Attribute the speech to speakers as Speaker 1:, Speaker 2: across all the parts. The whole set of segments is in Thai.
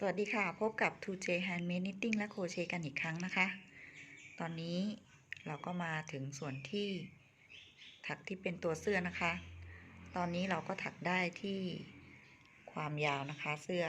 Speaker 1: สวัสดีค่ะ พบกับ 2J Handmade Knitting และโคเชกันอีกครั้งนะคะ ตอนนี้เราก็มาถึงส่วนที่ถักที่เป็นตัวเสื้อนะคะ ตอนนี้เราก็ถักได้ที่ความยาวนะคะเสื้อ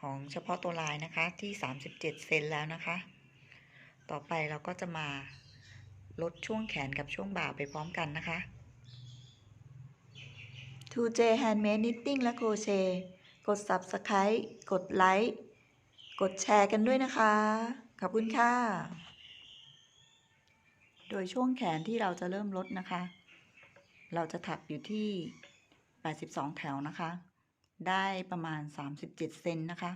Speaker 1: ของเฉพาะตัวลายนะคะที่ 37 เซนแล้วนะคะ ต่อไปเราก็จะมาลดช่วงแขนกับช่วงบ่าไปพร้อมกันนะคะ 2J Handmade Knitting และโคเช กด Subscribe กดไลค์กดแชร์กันด้วยนะคะ ขอบคุณค่ะ โดยช่วงแขนที่เราจะเริ่มลดนะคะ เราจะถักอยู่ที่ 82 แถวนะคะ ได้ประมาณ 37 เซนนะคะ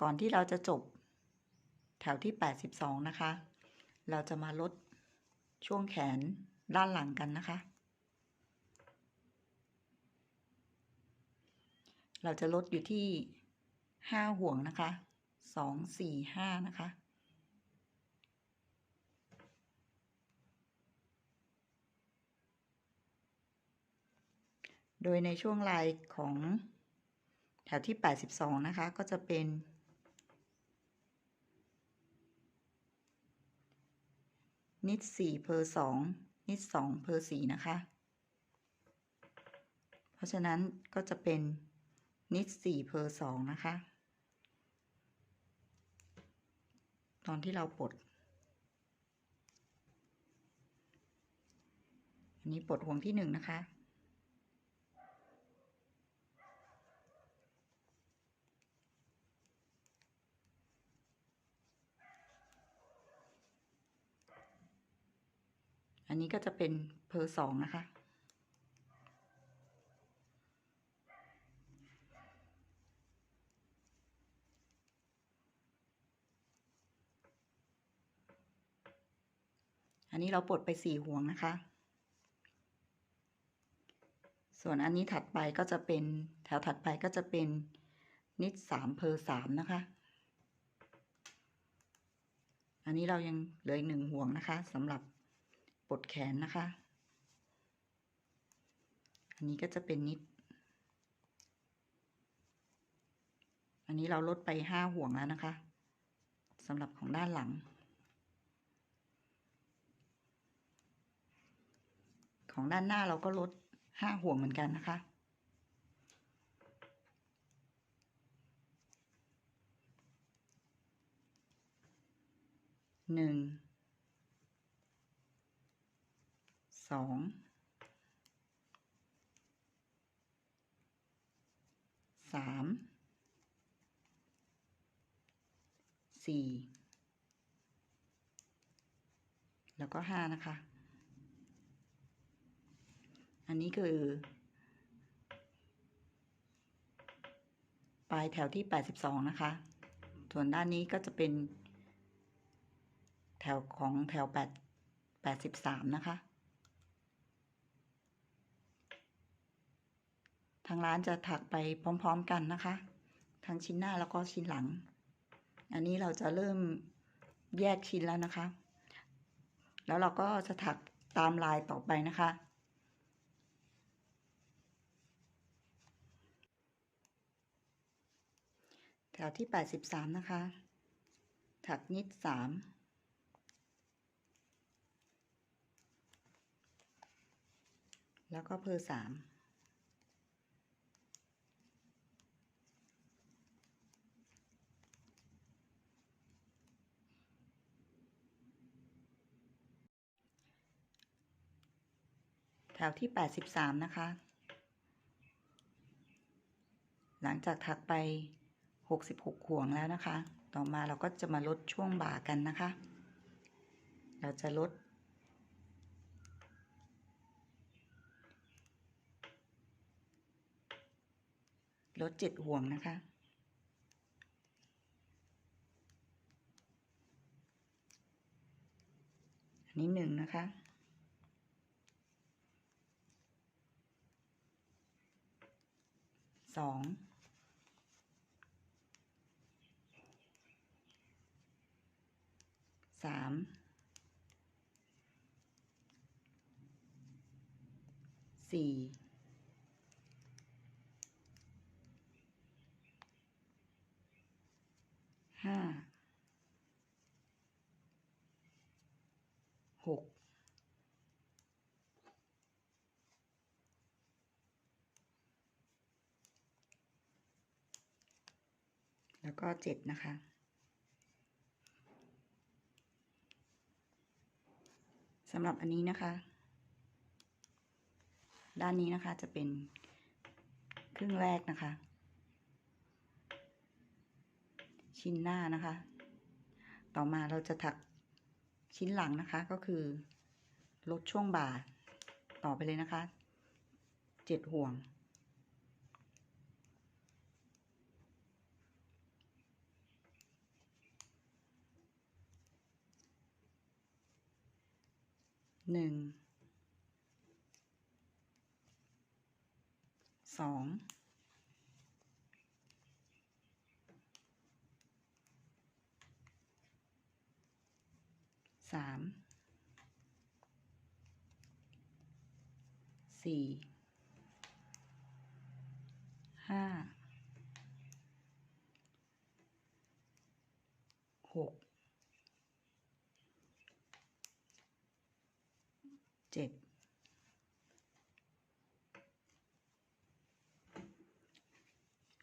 Speaker 1: ก่อนที่เราจะจบแถวที่ 82 นะคะ เราจะมาลดช่วงแขนด้านหลังกันนะคะ เราจะลดอยู่ที่ห้าห่วงนะคะสองสี่ห้านะคะโดยในช่วงลายของแถวที่ 82 นะคะ ก็จะเป็น นิด4เพอร์2นิด2เพอร์4นะคะ เพราะฉะนั้นก็จะเป็น นิดสี่เพอร์สองนะคะ ตอนที่เราปลด อันนี้ปลดห่วงที่หนึ่งนะคะ อันนี้ก็จะเป็นเพอร์สองนะคะ อั นี้เราปลดไปสี่ห่วงนะคะ ส่วนอันนี้ถัดไปก็จะเป็นแถวถัดไปก็จะเป็นนิดสามเพอสามนะคะ อันนี้เรายังเหลืออีกหนึ่งห่วงนะคะสำหรับปลดแขนนะคะ อันนี้ก็จะเป็นนิด อันนี้เราลดไปห้าห่วงแล้วนะคะสำหรับของด้านหลัง ของด้านหน้าเราก็ลดห้าห่วงเหมือนกันนะคะ หนึ่ง สอง สาม สี่ แล้วก็ห้านะคะ อันนี้คือ ปลายแถวที่ 82 นะคะ ส่วนด้านนี้ก็จะเป็น แถวของแถว 8 83 นะคะ ทางร้านจะถักไปพร้อมๆกันนะคะ ทั้งชิ้นหน้าแล้วก็ชิ้นหลัง อันนี้เราจะเริ่มแยกชิ้นแล้วนะคะ แล้วเราก็จะถักตามลายต่อไปนะคะ แถวที่ 83 นะคะ ถักนิด 3แล้วก็เพอสามแถวที่ 83 นะคะ หลังจากถักไป 66 ห่วงแล้วนะคะ ต่อมาเราก็จะมาลดช่วงบ่ากันนะคะ เราจะลด ลด 7 ห่วงนะคะอันนี้หนึ่งนะคะสอง สามสี่ห้าหกแล้วก็เจ็ดนะคะ สำหรับอันนี้นะคะ ด้านนี้นะคะจะเป็นครึ่งแรกนะคะ ชิ้นหน้านะคะ ต่อมาเราจะถักชิ้นหลังนะคะก็คือ ลดช่วงบ่าต่อไปเลยนะคะ เจ็ดห่วง หนึ่งสองสามสี่ห้าหก เจ็ด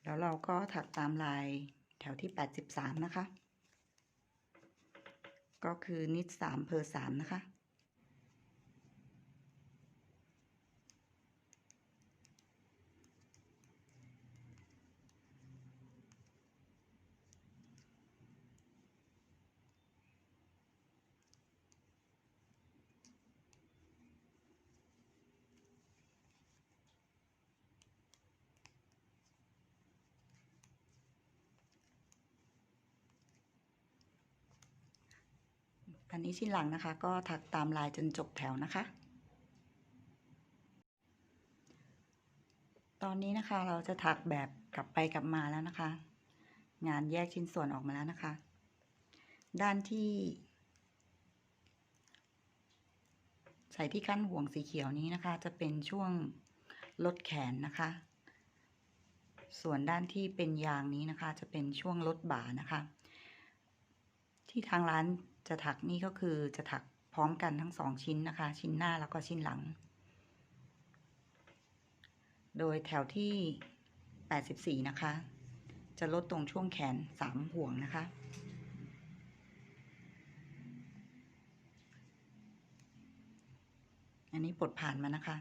Speaker 1: แล้วเราก็ถักตามลายแถวที่ 83 นะคะ ก็คือนิด3เพอ3นะคะ อันนี้ชิ้นหลังนะคะ ก็ถักตามลายจนจบแถวนะคะ ตอนนี้นะคะเราจะถักแบบกลับไปกลับมาแล้วนะคะ งานแยกชิ้นส่วนออกมาแล้วนะคะ ด้านที่ ใส่ที่ขั้นห่วงสีเขียวนี้นะคะ จะเป็นช่วงลดแขนนะคะ ส่วนด้านที่เป็นยางนี้นะคะ จะเป็นช่วงลดบ่านะคะ ที่ทางร้าน จะถักนี่ก็คือจะถักพร้อมกันทั้งสองชิ้นนะคะ ชิ้นหน้าแล้วก็ชิ้นหลัง โดยแถวที่ 84 นะคะ จะลดตรงช่วงแขน 3 ห่วงนะคะ อันนี้ปลดผ่านมานะคะ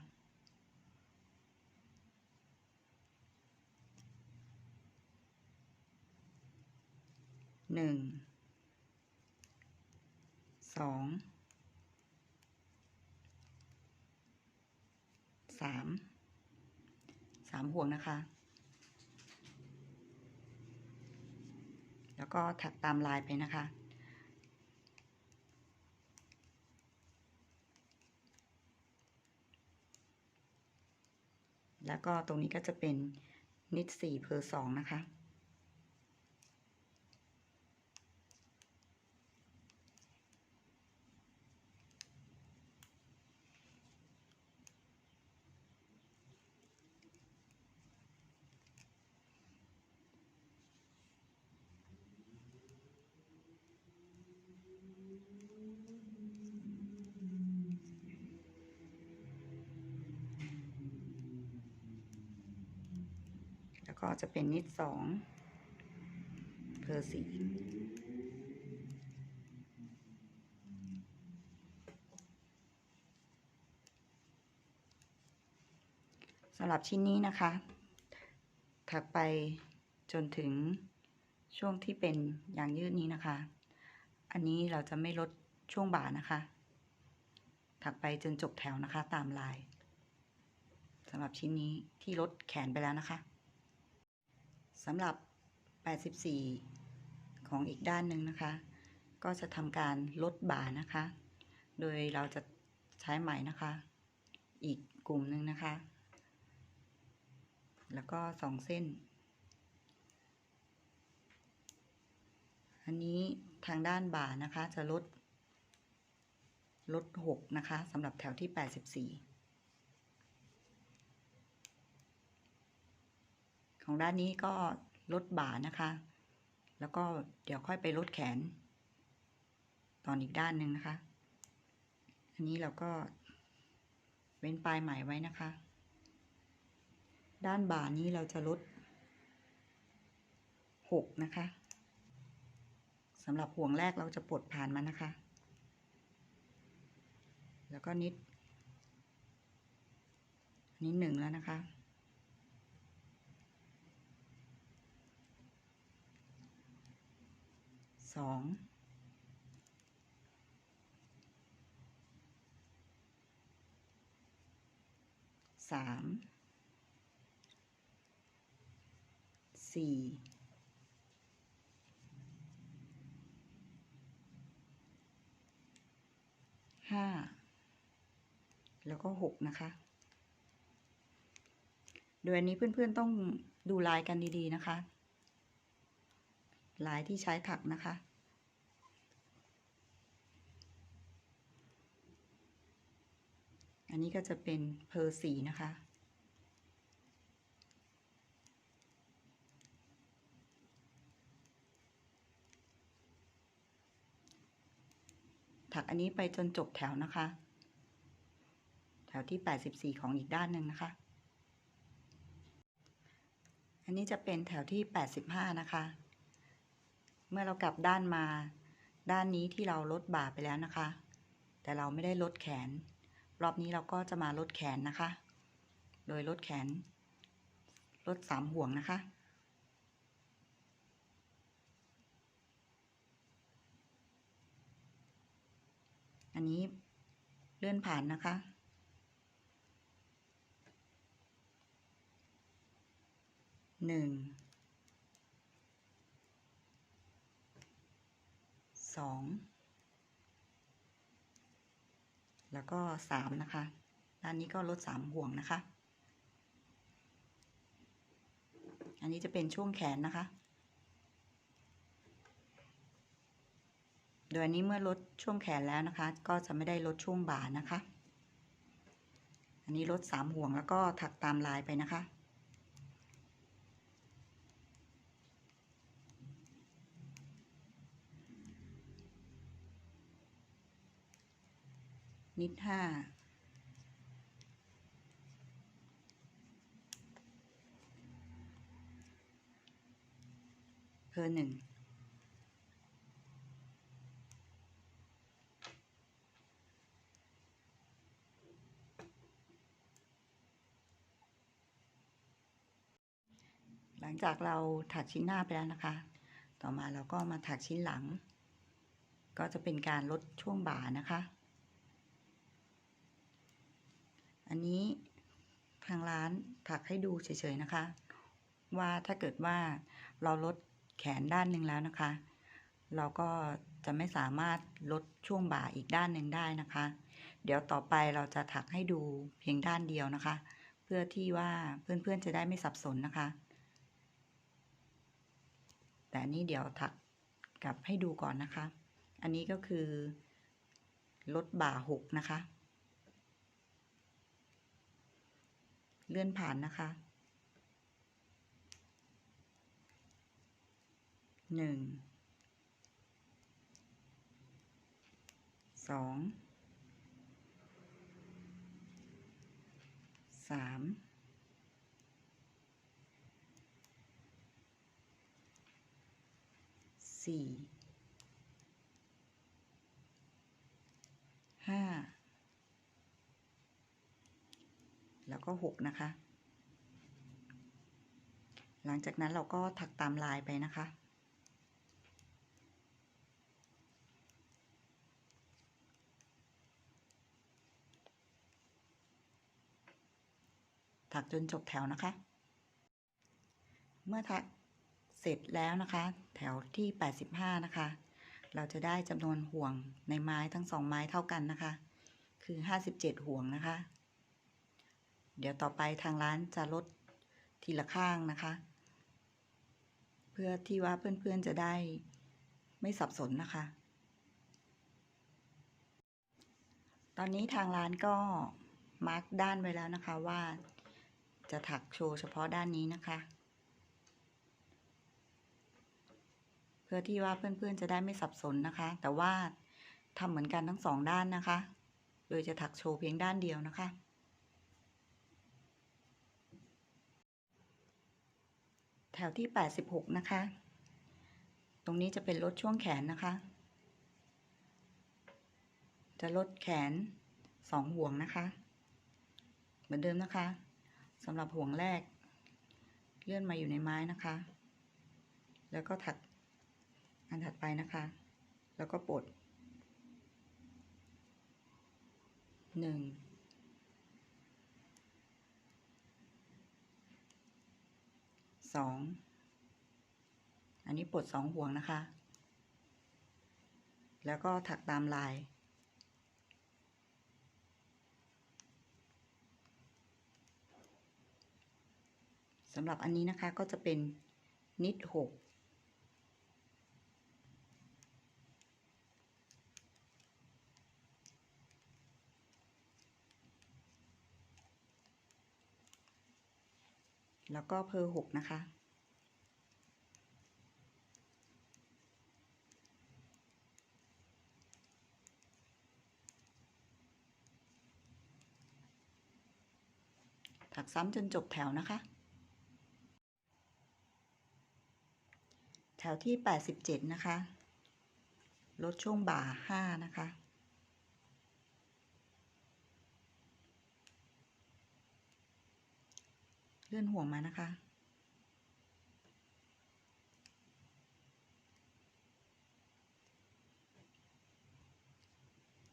Speaker 1: หนึ่ง สองสามสามห่วงนะคะ แล้วก็ถักตามลายไปนะคะแล้วก็ตรงนี้ก็จะเป็นนิดสี่เพอสองนะคะ ก็จะเป็นนิดสองเพอร์สี่สำหรับชิ้นนี้นะคะ ถักไปจนถึงช่วงที่เป็นยางยืดนี้นะคะ อันนี้เราจะไม่ลดช่วงบ่านะคะ ถักไปจนจบแถวนะคะตามลายสำหรับชิ้นนี้ที่ลดแขนไปแล้วนะคะ สำหรับ 84 ของอีกด้านหนึ่งนะคะ ก็จะทำการลดบ่านะคะ โดยเราจะใช้ไหมนะคะ อีกกลุ่มหนึ่งนะคะ แล้วก็สองเส้น อันนี้ทางด้านบ่านะคะจะลด ลด 6 นะคะสำหรับแถวที่ 84 ของด้านนี้ก็ลดบ่านะคะ แล้วก็เดี๋ยวค่อยไปลดแขน ตอนอีกด้านหนึ่งนะคะ อันนี้เราก็เว้นปลายไหมไว้นะคะ ด้านบ่านี้เราจะลดหกนะคะสำหรับห่วงแรกเราจะปลดผ่านมันนะคะ แล้วก็นิดอันนี้หนึ่งแล้วนะคะ สองสามสี่ห้าแล้วก็หกนะคะ โดยอันนี้เพื่อนๆต้องดูลายกันดีๆนะคะ ลายที่ใช้ถักนะคะ อันนี้ก็จะเป็นเพอร์สีนะคะ ถักอันนี้ไปจนจบแถวนะคะ แถวที่ 84 ของอีกด้านหนึ่งนะคะอันนี้จะเป็นแถวที่ 85 นะคะ เมื่อเรากลับด้านมา ด้านนี้ที่เราลดบ่าไปแล้วนะคะ แต่เราไม่ได้ลดแขน รอบนี้เราก็จะมาลดแขนนะคะ โดยลดแขน ลดสามห่วงนะคะอันนี้เลื่อนผ่านนะคะ หนึ่ง สองแล้วก็สามนะคะ ด้านนี้ก็ลดสามห่วงนะคะ อันนี้จะเป็นช่วงแขนนะคะ โดยอันนี้เมื่อลดช่วงแขนแล้วนะคะ ก็จะไม่ได้ลดช่วงบ่านะคะ อันนี้ลดสามห่วงแล้วก็ถักตามลายไปนะคะ นิดห้าเพอหนึ่งหลังจากเราถักชิ้นหน้าไปแล้วนะคะ ต่อมาเราก็มาถักชิ้นหลัง ก็จะเป็นการลดช่วงบ่านะคะ อันนี้ทางร้านถักให้ดูเฉยๆนะคะ ว่าถ้าเกิดว่าเราลดแขนด้านหนึ่งแล้วนะคะ เราก็จะไม่สามารถลดช่วงบ่าอีกด้านหนึ่งได้นะคะ เดี๋ยวต่อไปเราจะถักให้ดูเพียงด้านเดียวนะคะ เพื่อที่ว่าเพื่อนๆจะได้ไม่สับสนนะคะ แต่นนี้เดี๋ยวถักกลับให้ดูก่อนนะคะ อันนี้ก็คือลดบ่าหกนะคะ เลื่อนผ่านนะคะหนึ่งสองสามสี่ ห้า แล้วก็หกนะคะ หลังจากนั้นเราก็ถักตามลายไปนะคะ ถักจนจบแถวนะคะ เมื่อถักเสร็จแล้วนะคะ แถวที่ 85 นะคะ เราจะได้จำนวนห่วงในไม้ทั้งสองไม้เท่ากันนะคะ คือ 57 ห่วงนะคะ เดี๋ยวต่อไปทางร้านจะลดทีละข้างนะคะ เพื่อที่ว่าเพื่อนๆจะได้ไม่สับสนนะคะ ตอนนี้ทางร้านก็มาร์กด้านไว้แล้วนะคะว่าจะถักโชว์เฉพาะด้านนี้นะคะ เพื่อที่ว่าเพื่อนๆจะได้ไม่สับสนนะคะ แต่ว่าทำเหมือนกันทั้งสองด้านนะคะ โดยจะถักโชว์เพียงด้านเดียวนะคะ แถวที่ 86 นะคะ ตรงนี้จะเป็นลดช่วงแขนนะคะ จะลดแขนสองห่วงนะคะ เหมือนเดิมนะคะสำหรับห่วงแรก เลื่อนมาอยู่ในไม้นะคะ แล้วก็ถักอันถัดไปนะคะ แล้วก็ปลดหนึ่ง สอง อันนี้ปลดสองห่วงนะคะ แล้วก็ถักตามลาย สำหรับอันนี้นะคะก็จะเป็นนิดหก แล้วก็เพอหกนะคะ ถักซ้ำจนจบแถวนะคะ แถวที่ 87 นะคะ ลดช่วงบ่า 5 นะคะ เลื่อนห่วงมานะคะ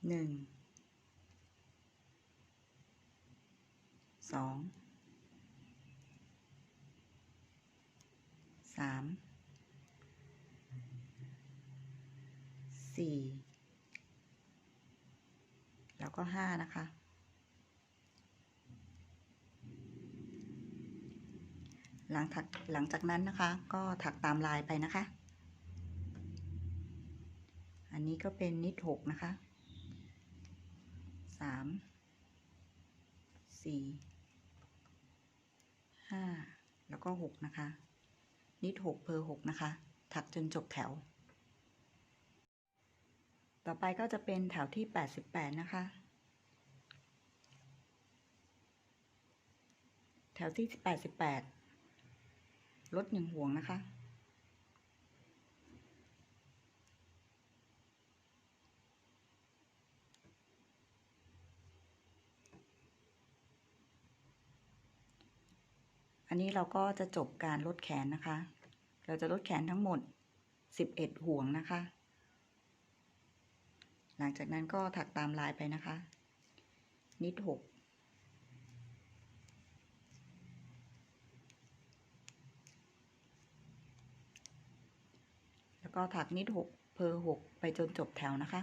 Speaker 1: หนึ่ง สอง สาม สี่ แล้วก็ห้านะคะ หลังถักหลังจากนั้นนะคะ ก็ถักตามลายไปนะคะ อันนี้ก็เป็นนิดหกนะคะสามสี่ห้าแล้วก็หกนะคะ นิดหกเพอหกนะคะ ถักจนจบแถว ต่อไปก็จะเป็นแถวที่88นะคะแถวที่ 88 ลดหนึ่งห่วงนะคะ อันนี้เราก็จะจบการลดแขนนะคะ เราจะลดแขนทั้งหมด 11 ห่วงนะคะ หลังจากนั้นก็ถักตามลายไปนะคะ นิด 6 แล้วก็ถักนิดหกเพอหกไปจนจบแถวนะคะ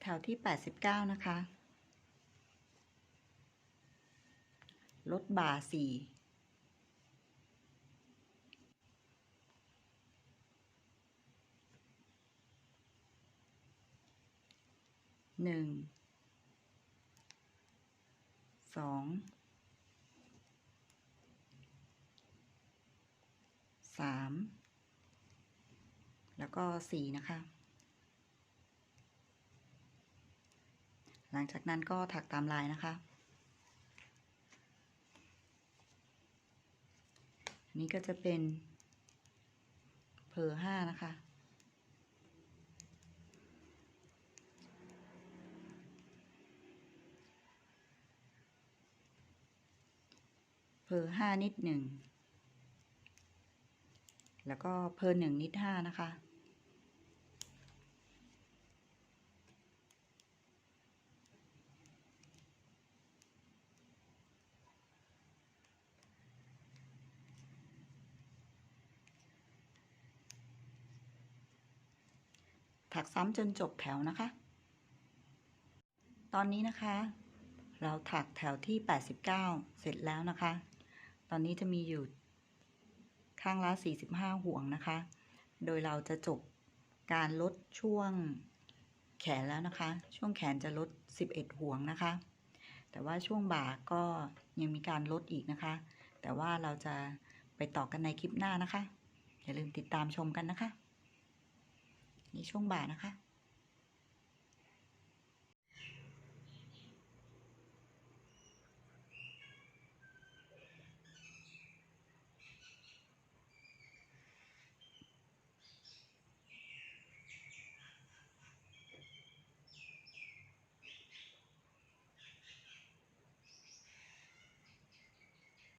Speaker 1: แถวที่ 89 นะคะ ลดบ่าสี่หนึ่งสอง สามแล้วก็สี่นะคะ หลังจากนั้นก็ถักตามลายนะคะ อันนี้ก็จะเป็นเพอห้านะคะเพอห้านิดหนึ่ง แล้วก็เพอหนึ่งนิดห้านะคะ ถักซ้ำจนจบแถวนะคะ ตอนนี้นะคะ เราถักแถวที่ 89 เสร็จแล้วนะคะ ตอนนี้จะมีอยู่ ข้างละ 45 ห่วงนะคะ โดยเราจะจบการลดช่วงแขนแล้วนะคะ ช่วงแขนจะลด 11 ห่วงนะคะ แต่ว่าช่วงบ่าก็ยังมีการลดอีกนะคะ แต่ว่าเราจะไปต่อกันในคลิปหน้านะคะ อย่าลืมติดตามชมกันนะคะ นี่ช่วงบ่านะคะ